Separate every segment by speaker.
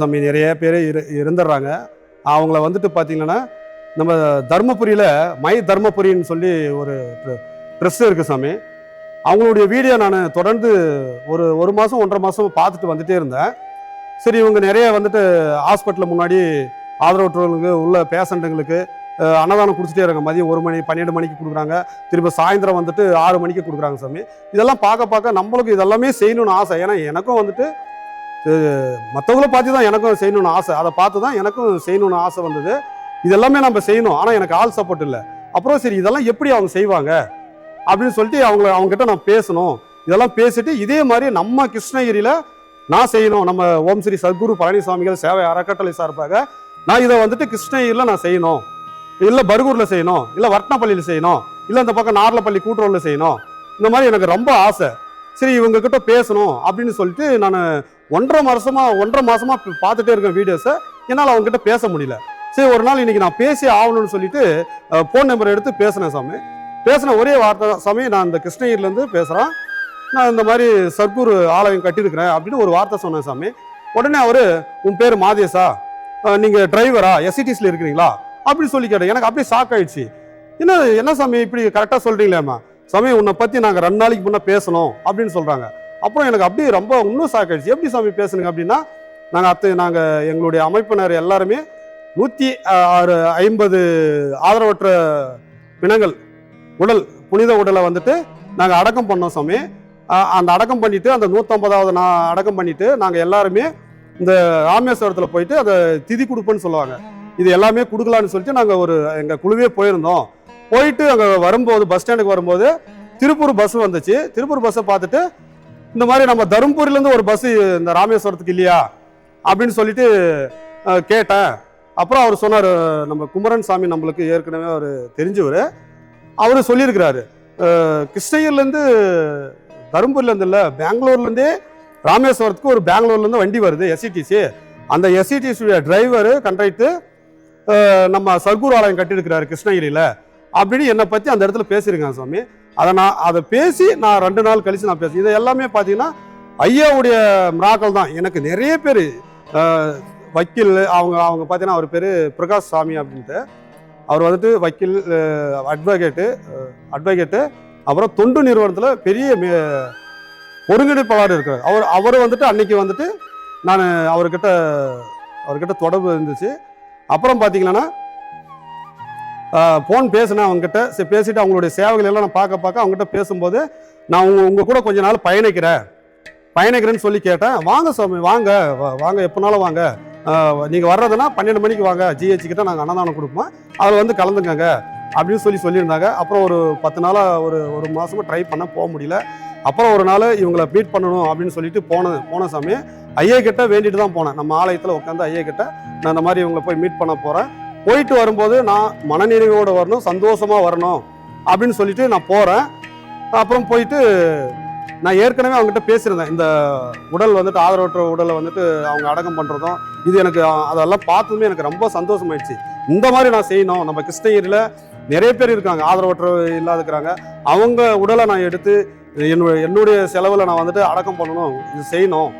Speaker 1: சாமி நிறைய பேர் இரு இருந்துடுறாங்க. அவங்கள வந்துட்டு பார்த்தீங்கன்னா நம்ம தர்மபுரியில் மை தர்மபுரின்னு சொல்லி ஒரு ட்ரெஸ் இருக்குது சாமி. அவங்களுடைய வீடியோ நான் தொடர்ந்து ஒரு ஒரு மாதம் ஒன்றரை மாதம் பார்த்துட்டு வந்துட்டே இருந்தேன். சரி இவங்க நிறைய வந்துட்டு ஹாஸ்பிட்டலில் முன்னாடி ஆதரவற்றவர்களுக்கு உள்ள பேஷண்ட்டுங்களுக்கு அன்னதானம் கொடுத்துட்டே இருக்காங்க. மதியம் ஒரு மணி பன்னெண்டு மணிக்கு கொடுக்குறாங்க. திரும்ப சாயந்தரம் வந்துட்டு ஆறு மணிக்கு கொடுக்குறாங்க சாமி. இதெல்லாம் பார்க்க பார்க்க நம்மளுக்கு இதெல்லாமே செய்யணும்னு ஆசை. ஏன்னா எனக்கும் வந்துட்டு மற்றவங்கள பார்த்து தான் எனக்கும் செய்யணும்னு ஆசை. அதை பார்த்து தான் எனக்கும் செய்யணும்னு ஆசை வந்தது. இதெல்லாமே நம்ம செய்யணும். ஆனால் எனக்கு ஆள் சப்போர்ட் இல்லை. அப்புறம் சரி இதெல்லாம் எப்படி அவங்க செய்வாங்க? அப்படின்னு சொல்லிட்டு அவங்கள அவங்ககிட்ட நான் பேசணும். இதெல்லாம் பேசிட்டு இதே மாதிரி நம்ம கிருஷ்ணகிரியில் நான் செய்யணும். நம்ம ஓம் ஸ்ரீ சத்குரு பழனிசாமிகள் சேவை அறக்கட்டளை சார்பாக நான் இதை வந்துட்டு கிருஷ்ணகிரியில் நான் செய்யணும். இல்லை பர்கூரில் செய்யணும். இல்லை வர்ணப்பள்ளியில் செய்யணும். இல்லை இந்த பக்கம் நார்லப்பள்ளி கூட்டுறவில் செய்யணும். இந்த மாதிரி எனக்கு ரொம்ப ஆசை. சரி இவங்க கிட்ட பேசணும் அப்படின்னு சொல்லிட்டு நான் ஒன்றரை மாதமா ஒன்றரை மாதமாக பார்த்துட்டே இருக்கேன் வீடியோஸை என்னால் அவங்ககிட்ட பேச முடியல. சரி ஒரு நாள் இன்னைக்கு நான் பேசி ஆகணும்னு சொல்லிட்டு ஃபோன் நம்பர் எடுத்து பேசினேன் சாமி. பேசின ஒரே வார்த்தை தான், சாமி நான் இந்த கிருஷ்ணகிரிலேருந்து பேசுகிறேன் நான் இந்த மாதிரி சர்க்கூர் ஆலயம் கட்டியிருக்கிறேன் அப்படின்னு ஒரு வார்த்தை சொன்னேன் சாமி. உடனே அவர் உன் பேர் மாதேஷா நீங்கள் டிரைவரா எஸ்சிடிஸில் இருக்கிறீங்களா? அப்படின்னு சொல்லி கேட்டேன். எனக்கு அப்படியே ஷாக் ஆயிடுச்சு. என்ன என்ன சாமி இப்படி கரெக்டாக சொல்கிறீங்களேம்மா சாமி உன்னை பற்றி நாங்கள் ரெண்டு நாளைக்கு முன்னே பேசணும் அப்படின்னு சொல்கிறாங்க அப்புறம் எனக்கு அப்படியே ரொம்ப இன்னும் ஷாக் ஆயிடுச்சு எப்படி சாமி பேசணுங்க அப்படின்னா நாங்கள் அத்தை நாங்கள் எங்களுடைய அமைப்பினர் எல்லாருமே நூற்றி ஆறு ஐம்பது ஆதரவற்ற பிணங்கள் உடல் புனித உடலை வந்துட்டு நாங்கள் அடக்கம் பண்ணோம் சாமி. அந்த அடக்கம் பண்ணிட்டு அந்த நூற்றம்பதாவது நான் அடக்கம் பண்ணிட்டு நாங்கள் எல்லாருமே இந்த ராமேஸ்வரத்தில் போயிட்டு அதை திதி கொடுப்பேன்னு சொல்லுவாங்க. இது எல்லாமே கொடுக்கலான்னு சொல்லிட்டு நாங்கள் ஒரு எங்கள் குழுவே போயிருந்தோம். போயிட்டு அங்கே வரும்போது பஸ் ஸ்டாண்டுக்கு வரும்போது திருப்பூர் பஸ் வந்துச்சு. திருப்பூர் பஸ்ஸை பார்த்துட்டு இந்த மாதிரி நம்ம தருமபுரியிலேருந்து ஒரு பஸ் இந்த ராமேஸ்வரத்துக்கு இல்லையா? அப்படின்னு சொல்லிட்டு கேட்டேன். அப்புறம் அவர் சொன்னார் நம்ம குமரன் சாமி நம்மளுக்கு ஏற்கனவே அவர் தெரிஞ்சவர். அவர் சொல்லியிருக்கிறாரு கிருஷ்ணகிரிலேருந்து தருமபுரிலேருந்து இல்லை பெங்களூர்லேருந்தே ராமேஸ்வரத்துக்கு ஒரு பெங்களூர்லேருந்து வண்டி வருது எஸ்சிடிசி அந்த எஸ்இடிசியுடைய டிரைவரு கண்ட்ராக்டு நம்ம சர்க்கூர் ஆலயம் கட்டியிருக்கிறாரு கிருஷ்ணகிரியில். அப்படின்னு என்னை பற்றி அந்த இடத்துல பேசியிருக்காங்க சாமி. அதை நான் அதை பேசி நான் ரெண்டு நாள் கழித்து நான் பேசி இது எல்லாமே பார்த்தீங்கன்னா ஐயாவுடைய மிராக்கள் தான். எனக்கு நிறைய பேர் வக்கீல் அவங்க அவங்க பார்த்தீங்கன்னா அவர் பேர் பிரகாஷ் சாமி அப்படின்ட்டு. அவர் வந்துட்டு வக்கீல் அட்வொகேட்டு அட்வொகேட்டு அப்புறம் தொண்டு நிறுவனத்தில் பெரிய மே- ஒருங்கிணைப்பாளர் இருக்கிறார். அவர் அவர் வந்துட்டு அன்னைக்கு வந்துட்டு நான் அவர்கிட்ட அவர்கிட்ட தொடர்பு இருந்துச்சு. அப்புறம் பார்த்தீங்கன்னா ஃபோன் பேசினேன் அவங்ககிட்ட சரி பேசிவிட்டு அவங்களுடைய சேவைகள் எல்லாம் நான் பார்க்க பார்க்க அவங்ககிட்ட பேசும்போது நான் உங்கள் உங்கள் கூட கொஞ்ச நாள் பயணிக்கிறேன். பயணிக்கிறேன்னு சொல்லி கேட்டேன். வாங்க சாமி வாங்க வாங்க எப்போனாலும் வாங்க. நீங்கள் வர்றதுன்னா பன்னெண்டு மணிக்கு வாங்க. ஜிஹெச் கிட்ட நாங்கள் அன்னதானம் கொடுப்போம். அதில் வந்து கலந்துக்கங்க. அப்படின்னு சொல்லி சொல்லியிருந்தாங்க. அப்புறம் ஒரு பத்து நாளாக ஒரு ஒரு மாதமா ட்ரை பண்ண போக முடியல. அப்புறம் ஒரு நாள் இவங்களை மீட் பண்ணணும் அப்படின்னு சொல்லிட்டு போனேன் போன சாமி. ஐயா கிட்ட வேண்டிட்டு தான் போனேன். நம்ம ஆலயத்தில் உட்காந்து ஐயா கிட்ட நான் இந்த மாதிரி இவங்களை போய் மீட் பண்ண போகிறேன் போயிட்டு வரும்போது நான் மனநிறைவோடு வரணும் சந்தோஷமாக வரணும் அப்படின்னு சொல்லிட்டு நான் போகிறேன் அப்புறம் போயிட்டு நான் ஏற்கனவே அவங்ககிட்ட பேசியிருந்தேன். இந்த உடல் வந்துட்டு ஆதரவற்ற உடலை வந்துட்டு அவங்க அடக்கம் பண்ணுறதும் இது எனக்கு அதெல்லாம் பார்த்ததுமே எனக்கு ரொம்ப சந்தோஷமாயிடுச்சு. இந்த மாதிரி நான் செய்யணும். நம்ம கிருஷ்ணகிரியில் நிறைய பேர் இருக்காங்க ஆதரவற்ற இல்லாதுக்கிறாங்க. அவங்க உடலை நான் எடுத்து என்னுடைய என்னுடைய செலவில் நான் வந்துட்டு அடக்கம் பண்ணணும் இது செய்யணும்.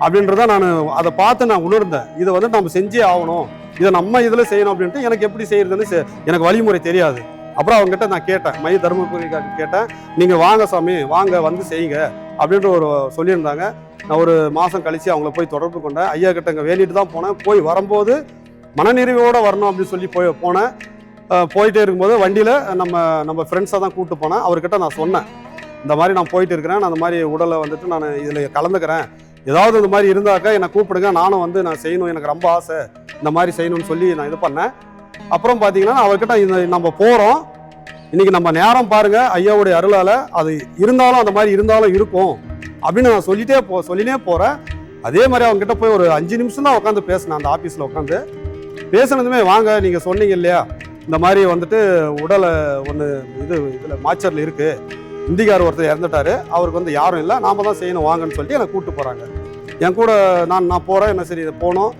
Speaker 1: அப்படின்றத நான் அதை பார்த்து நான் உணர்ந்தேன். இதை வந்து நம்ம செஞ்சே ஆகணும். இதை நம்ம இதில் செய்யணும் அப்படின்ட்டு எனக்கு எப்படி செய்யறதுன்னு செ- எனக்கு வழிமுறை தெரியாது. அப்புறம் அவங்ககிட்ட நான் கேட்டேன். மைய தருமபுரி கேட்டேன். நீங்கள் வாங்க சாமி வாங்க வந்து செய்யுங்க அப்படின்ற ஒரு சொல்லியிருந்தாங்க. நான் ஒரு மாதம் கழித்து அவங்கள போய் தொடர்பு கொண்டேன். ஐயா கிட்ட அங்கே வேண்டிட்டு தான் போனேன். போய் வரும்போது மனநிறைவோடு வரணும் அப்படின்னு சொல்லி போய் போனேன். போயிட்டே இருக்கும்போது வண்டியில் நம்ம நம்ம ஃப்ரெண்ட்ஸாக தான் கூப்பிட்டு போனேன். அவர்கிட்ட நான் சொன்னேன். இந்த மாதிரி நான் போயிட்டு இருக்கிறேன். நான் அந்த மாதிரி உடலை வந்துட்டு நான் இதில் கலந்துக்கிறேன். ஏதாவது இந்த மாதிரி இருந்தாக்கா என்னை கூப்பிடுங்க. நானும் வந்து நான் செய்யணும். எனக்கு ரொம்ப ஆசை. இந்த மாதிரி செய்யணும்னு சொல்லி நான் இது பண்ணேன். அப்புறம் பார்த்தீங்கன்னா அவர்கிட்ட இந்த நம்ம போகிறோம் இன்னைக்கு நம்ம நேரம் பாருங்கள் ஐயாவுடைய அருளால் அது இருந்தாலும் அந்த மாதிரி இருந்தாலும் இருக்கும். அப்படின்னு நான் சொல்லிட்டே போ சொல்லினே போகிறேன் அதே மாதிரி அவங்ககிட்ட போய் ஒரு அஞ்சு நிமிஷம் தான் உட்காந்து பேசினேன். அந்த ஆஃபீஸில் உட்காந்து. பேசினதுமே வாங்க நீங்கள் சொன்னீங்க இல்லையா? இந்த மாதிரி வந்துட்டு உடலை ஒன்று இது இதில் மாச்சரில் இருக்குது இந்திக்கார் ஒருத்தர் இறந்துட்டாரு. அவருக்கு வந்து யாரும் இல்லை. நாம தான் செய்யணும். வாங்கன்னு சொல்லிட்டு என்னை கூப்பிட்டு போகிறாங்க என் கூட நான் நான் போகிறேன் என்ன சரி போனோம்.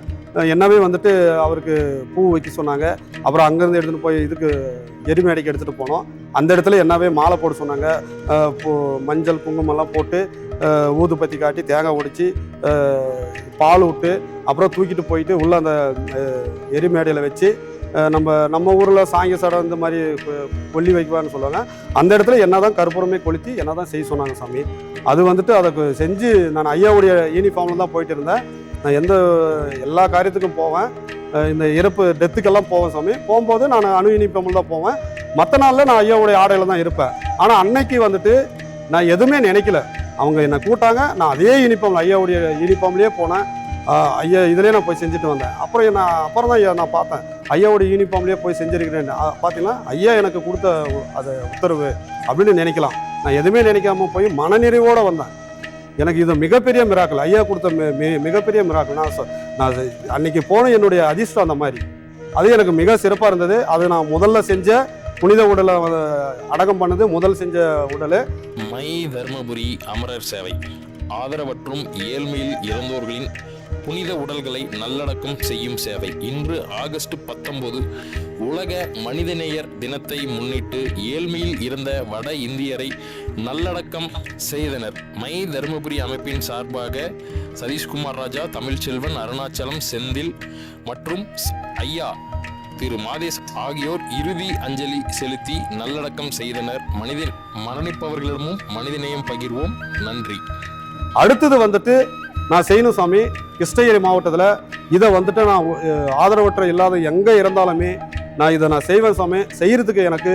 Speaker 1: என்னவே வந்துட்டு அவருக்கு பூ வைக்க சொன்னாங்க. அப்புறம் அங்கேருந்து எடுத்துகிட்டு போய் இதுக்கு எரிமேடைக்கு எடுத்துகிட்டு போனோம். அந்த இடத்துல என்னவே மாலை போட சொன்னாங்க. மஞ்சள் குங்குமம்லாம் போட்டு ஊது ஊதுபத்தி காட்டி தேங்காய் உடைச்சி பால் விட்டு அப்புறம் தூக்கிட்டு போயிட்டு உள்ளே அந்த எரிமேடையில் வச்சு நம்ம நம்ம ஊரில் சாங்கிய சடம் இந்த மாதிரி கொல்லி வைக்குவான்னு சொல்லுவாங்க. அந்த இடத்துல என்ன தான் கற்பூரமே கொளுத்தி என்ன தான் செய்ய சொன்னாங்க சாமி. அது வந்துட்டு அதை செஞ்சு நான் ஐயாவுடைய யூனிஃபார்மில் தான் போயிட்டு இருந்தேன். நான் எந்த எல்லா காரியத்துக்கும் போவேன். இந்த இறப்பு டெத்துக்கெல்லாம் போவேன் சாமி. போகும்போது நான் அணு யூனிஃபார்மில் தான் போவேன். மற்ற நாளில் நான் ஐயாவுடைய ஆடையில் தான் இருப்பேன். ஆனால் அன்னைக்கு வந்துட்டு நான் எதுவுமே நினைக்கல. அவங்க என்னை கூட்டாங்க நான் அதே யூனிஃபார்ம் ஐயாவுடைய யூனிஃபார்ம்லேயே போனேன். ஐயா இதுலேயே நான் போய் செஞ்சுட்டு வந்தேன். அப்புறம் நான் அப்புறம் தான் ஐயா நான் பார்த்தேன். ஐயாவோட யூனிஃபார்ம்லேயே போய் செஞ்சுருக்கிறேன்னு பார்த்தீங்கன்னா ஐயா எனக்கு கொடுத்த அது உத்தரவு அப்படின்னு நினைக்கலாம். நான் எதுவுமே நினைக்காம போய் மனநிறைவோடு வந்தேன். எனக்கு இது மிகப்பெரிய மிராக்கள் ஐயா கொடுத்த மி- மிகப்பெரிய மிராக்கள் நான் நான் அன்னைக்கு போன என்னுடைய அதிர்ஷ்டம் அந்த மாதிரி. அது எனக்கு மிக சிறப்பாக இருந்தது. அது நான் முதல்ல செஞ்ச புனித உடலை அடக்கம் பண்ணது முதல் செஞ்ச உடல்.
Speaker 2: மை தர்மபுரி அமரர் சேவை. ஆதரவற்றும் ஏழ்மையில் இறந்தோர்களின் புனித உடல்களை நல்லடக்கம் செய்யும் சேவை. இன்று ஆகஸ்ட் பத்தொன்பது உலக மனிதநேயர் தினத்தை முன்னிட்டு ஏழ்மையில் இருந்த வட இந்தியரை நல்லடக்கம் செய்தனர். மை தருமபுரி அமைப்பின் சார்பாக சதீஷ்குமார் ராஜா தமிழ்ச்செல்வன் அருணாச்சலம் செந்தில் மற்றும் ஐயா திரு மாதேஷ் ஆகியோர் இறுதி அஞ்சலி செலுத்தி நல்லடக்கம் செய்தனர். மனிதன் மரணிப்பவர்களிடமும் மனிதநேயம் பகிர்வோம். நன்றி.
Speaker 1: அடுத்தது வந்துட்டு நான் செய்யணும் சாமி. கிருஷ்ணகிரி மாவட்டத்தில் இதை வந்துட்டு நான் ஆதரவற்ற இல்லாத எங்கே இருந்தாலுமே நான் இதை நான் செய்வேன் சாமி. செய்கிறதுக்கு எனக்கு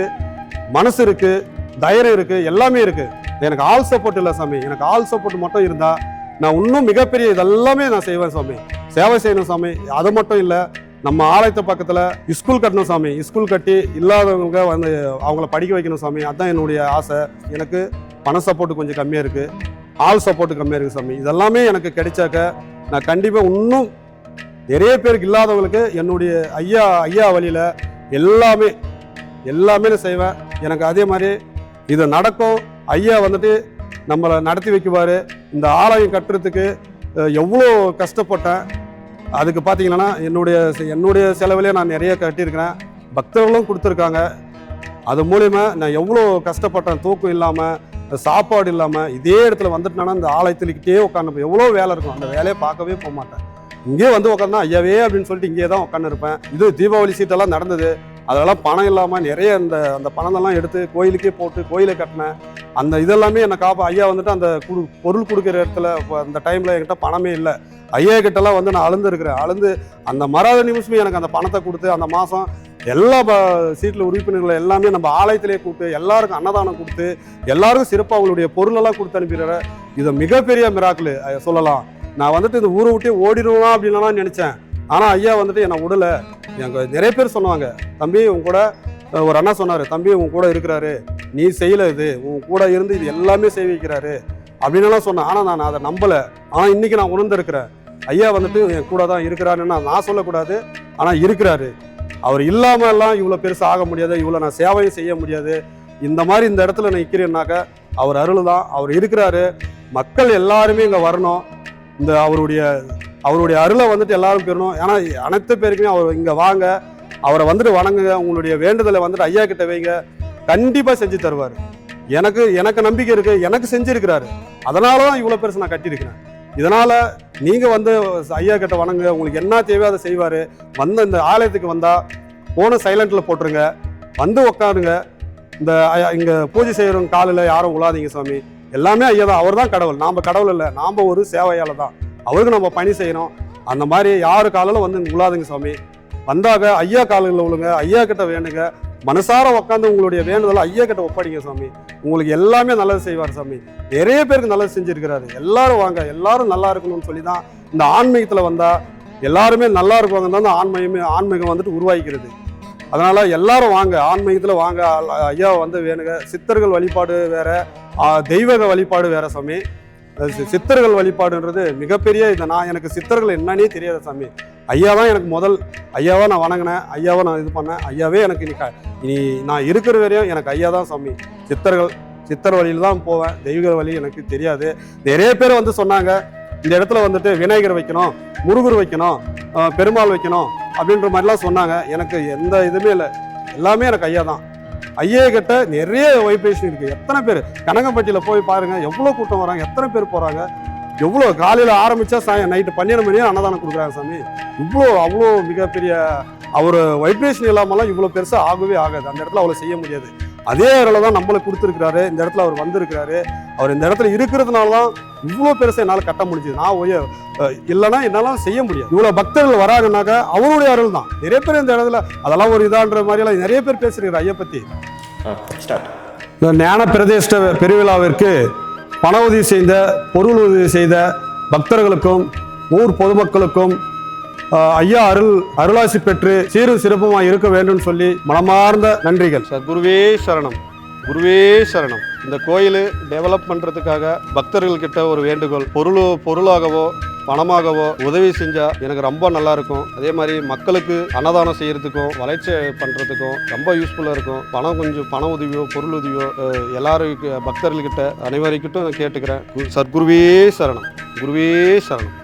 Speaker 1: மனசு இருக்குது தைரியம் இருக்குது எல்லாமே இருக்குது எனக்கு ஆல் சப்போர்ட் இல்லை சாமி. எனக்கு ஆல் சப்போர்ட் மட்டும் இருந்தால் நான் இன்னும் மிகப்பெரிய இதெல்லாமே நான் செய்வேன் சாமி. சேவை செய்யணும் சாமி. அது மட்டும் இல்லை நம்ம ஆலயத்து பக்கத்தில் ஸ்கூல் கட்டணும் சாமி. ஸ்கூல் கட்டி இல்லாதவங்க வந்து அவங்கள படிக்க வைக்கணும் சாமி. அதுதான் என்னுடைய ஆசை. எனக்கு பண சப்போர்ட் கொஞ்சம் கம்மியாக இருக்குது ஆள் சப்போர்ட்டு கம்மியாக இருக்குது சாமி. இதெல்லாமே எனக்கு கிடைச்சாக்க நான் கண்டிப்பாக இன்னும் நிறைய பேருக்கு இல்லாதவங்களுக்கு என்னுடைய ஐயா ஐயா வழியில் எல்லாமே எல்லாமே நான் செய்வேன். எனக்கு அதே மாதிரி இது நடக்கும். ஐயா வந்துட்டு நம்மளை நடத்தி வைக்குவார். இந்த ஆலயம் கட்டுறதுக்கு எவ்வளோ கஷ்டப்பட்டேன். அதுக்கு பார்த்தீங்கன்னா என்னுடைய என்னுடைய செலவிலே நான் நிறைய கட்டியிருக்கிறேன். பக்தர்களும் கொடுத்துருக்காங்க. அது மூலிமா நான் எவ்வளோ கஷ்டப்பட்டேன். தூக்கம் இல்லாமல் சாப்பாடு இல்லாமல் இதே இடத்துல வந்துட்டேன்னா இந்த ஆலயத்துக்கிட்டே உட்காந்து எவ்வளோ வேலை இருக்கும். அந்த வேலையை பார்க்கவே போக மாட்டேன். இங்கேயே வந்து உட்காந்தா ஐயாவே அப்படின்னு சொல்லிட்டு இங்கே தான் உட்காந்து இருப்பேன் இது தீபாவளி சீட்டெல்லாம் நடந்தது. அதெல்லாம் பணம் இல்லாமல் நிறைய அந்த அந்த பணத்தெல்லாம் எடுத்து கோயிலுக்கே போட்டு கோயிலை கட்டினேன். அந்த இதெல்லாமே என்னை காப்பா ஐயா வந்துட்டு அந்த குடு பொருள் கொடுக்குற இடத்துல இப்போ அந்த டைமில் என்கிட்ட பணமே இல்லை. ஐயா கிட்டலாம் வந்து நான் அழுந்துருக்கிறேன். அழுந்து அந்த மறாத நிமிஷமே எனக்கு அந்த பணத்தை கொடுத்து அந்த மாதம் எல்லா சீட்டில் உறுப்பினர்களை எல்லாமே நம்ம ஆலயத்திலே கூப்பிட்டு எல்லாருக்கும் அன்னதானம் கொடுத்து எல்லாருக்கும் சிறப்பாக அவங்களுடைய பொருளெல்லாம் கொடுத்து அனுப்பிடுற இதை மிகப்பெரிய மிராக்கிள் சொல்லலாம். நான் வந்துட்டு இந்த ஊரை விட்டே ஓடிடுவேன் அப்படின்லாம் நினச்சேன். ஆனால் ஐயா வந்துட்டு என்னை விடலை. எங்கள் நிறைய பேர் சொன்னாங்க தம்பி உன் கூட ஒரு அண்ணா சொன்னார் தம்பி உன் கூட இருக்கிறாரு. நீ செய்யல இது. உன் கூட இருந்து இது எல்லாமே செய்ய வைக்கிறாரு அப்படின்னுலாம் சொன்னேன். ஆனால் நான் அதை நம்பலை. ஆனால் இன்னைக்கு நான் உணர்ந்திருக்கிறேன். ஐயா வந்துட்டு என் கூட தான் இருக்கிறாருன்னு நான் சொல்லக்கூடாது. ஆனால் இருக்கிறாரு. அவர் இல்லாமல் எல்லாம் இவ்வளோ பெருசாக ஆக முடியாது இவ்வளோ நான் சேவையும் செய்ய முடியாது. இந்த மாதிரி இந்த இடத்துல நான் நிற்கிறேன்னாக்க அவர் அருள் தான் அவர் இருக்கிறாரு. மக்கள் எல்லாருமே இங்கே வரணும். இந்த அவருடைய அவருடைய அருளை வந்துட்டு எல்லாரும் பெறணும். ஏன்னா அனைத்து பேருக்குமே அவர் இங்கே வாங்க. அவரை வந்துட்டு வணங்குங்க. உங்களுடைய வேண்டுதலை வந்துட்டு ஐயா கிட்ட வைங்க. கண்டிப்பாக செஞ்சு தருவார். எனக்கு எனக்கு நம்பிக்கை இருக்குது எனக்கு செஞ்சுருக்கிறாரு. அதனால தான் இவ்வளோ பெருசு நான் கட்டியிருக்கிறேன். இதனால் நீங்கள் வந்து ஐயா கிட்ட வணங்க உங்களுக்கு என்ன தேவையோ அதை செய்வார். வந்த இந்த ஆலயத்துக்கு வந்தால் போன சைலண்ட்ல போட்டுருங்க. வந்து உக்காருங்க. இந்த ஐயா- பூஜை செய்கிறவங்க காலில் யாரும் உழாதீங்க சாமி. எல்லாமே ஐயா தான் அவர் தான் கடவுள். நாம் கடவுள் இல்லை நாம் ஒரு சேவையால் தான். அவருக்கு நம்ம பணி செய்யணும். அந்த மாதிரி யார் காலில் வந்து உழாதுங்க சாமி. வந்தாக ஐயா காலில் விழுங்க ஐயா கிட்ட வேணுங்க மனசார உட்காந்து உங்களுடைய வேண்டுதலை ஐயா கிட்ட ஒப்படைங்க சாமி. உங்களுக்கு எல்லாமே நல்லது செய்வார் சாமி. நிறைய பேருக்கு நல்லது செஞ்சுருக்கிறாரு. எல்லாரும் வாங்க எல்லாரும் நல்லா இருக்கணும்னு சொல்லி தான் இந்த ஆன்மீகத்தில் வந்தால் எல்லாருமே நல்லா இருப்பாங்க தான் இந்த ஆன்மீகமே ஆன்மீகம் வந்துட்டு உருவாக்கிறது அதனால் எல்லாரும் வாங்க ஆன்மீகத்தில் வாங்க. ஐயா வந்து வேணுங்க. சித்தர்கள் வழிபாடு வேற தெய்வக வழிபாடு வேற சாமி. சித்தர்கள் வழிபாடுன்றது மிகப்பெரிய இது நான் எனக்கு சித்தர்கள் என்னன்னே தெரியாது சாமி. ஐயா தான் எனக்கு முதல். ஐயாவை நான் வணங்கினேன். ஐயாவை நான் இது பண்ணேன். ஐயாவே எனக்கு இனி க- இனி நான் இருக்கிற வரையும் எனக்கு ஐயா தான் சாமி. சித்தர்கள் சித்தர் வழியில் தான் போவேன். தெய்வீக வழி எனக்கு தெரியாது. நிறைய பேர் வந்து சொன்னாங்க இந்த இடத்துல வந்துட்டு விநாயகர் வைக்கணும் முருகர் வைக்கணும் பெருமாள் வைக்கணும் அப்படின்ற மாதிரிலாம் சொன்னாங்க. எனக்கு எந்த இதுவுமே இல்லை. எல்லாமே எனக்கு ஐயா தான் ஐஏ கிட்ட நிறைய வைப்ரேஷன் இருக்குது எத்தனை பேர்? கனகம்பட்டியில் போய் பாருங்கள் எவ்வளோ கூட்டம் வராங்க? எத்தனை பேர் போகிறாங்க எவ்வளோ காலையில் ஆரம்பித்தா சாயம் நைட்டு பன்னெண்டு மணியே அன்னதானம் கொடுக்குறாங்க சாமி. இவ்வளோ அவ்வளோ மிகப்பெரிய அவர் வைப்ரேஷன் இல்லாமலாம் இவ்வளோ பெருசாக ஆகவே ஆகாது. அந்த இடத்துல அவ்வளோ செய்ய முடியாது. அதே இடத்துல தான் நம்மளுக்கு கொடுத்துருக்காரு இந்த இடத்துல அவர் வந்திருக்கிறாரு. அவர் இந்த இடத்துல இருக்கிறதுனால தான் இவ்வளோ பெருசாக என்னால் கட்ட முடிஞ்சது. நான் அஹ் இல்லைன்னா என்னால் செய்ய முடியாது. இவ்வளோ பக்தர்கள் வராங்கனாக்கா அவருடைய அருள் தான். நிறைய பேர் இந்த இடத்துல அதெல்லாம் ஒரு இதான்ற மாதிரியெல்லாம் நிறைய பேர் பேசுகிறார் ஐயா பற்றி இந்த ஞான பிரதேஷ்ட பெருவிழாவிற்கு பண உதவி செய்த பொருள் உதவி செய்த பக்தர்களுக்கும் ஊர் பொதுமக்களுக்கும் ஐயா அருள் அருளாசி பெற்று சீரும் சிறப்புமாக இருக்க வேண்டும் சொல்லி மனமார்ந்த நன்றிகள்.
Speaker 3: சத்குருவே சரணம். குருவே சரணம். இந்த கோயில் டெவலப் பண்ணுறதுக்காக பக்தர்கள்கிட்ட ஒரு வேண்டுகோள். பொருளோ பொருளாகவோ பணமாகவோ உதவி செஞ்சால் எனக்கு ரொம்ப நல்லா இருக்கும் அதே மாதிரி மக்களுக்கு அன்னதானம் செய்கிறதுக்கும் வளர்ச்சி பண்ணுறதுக்கும் ரொம்ப யூஸ்ஃபுல்லாக இருக்கும். பணம் கொஞ்சம் பண உதவியோ பொருள் உதவியோ எல்லாரும் பக்தர்கள்கிட்ட அனைவருக்கிட்டும் நான் கேட்டுக்கிறேன். சர்க்குருவே சத்குருவே சரணம். குருவே சரணம்.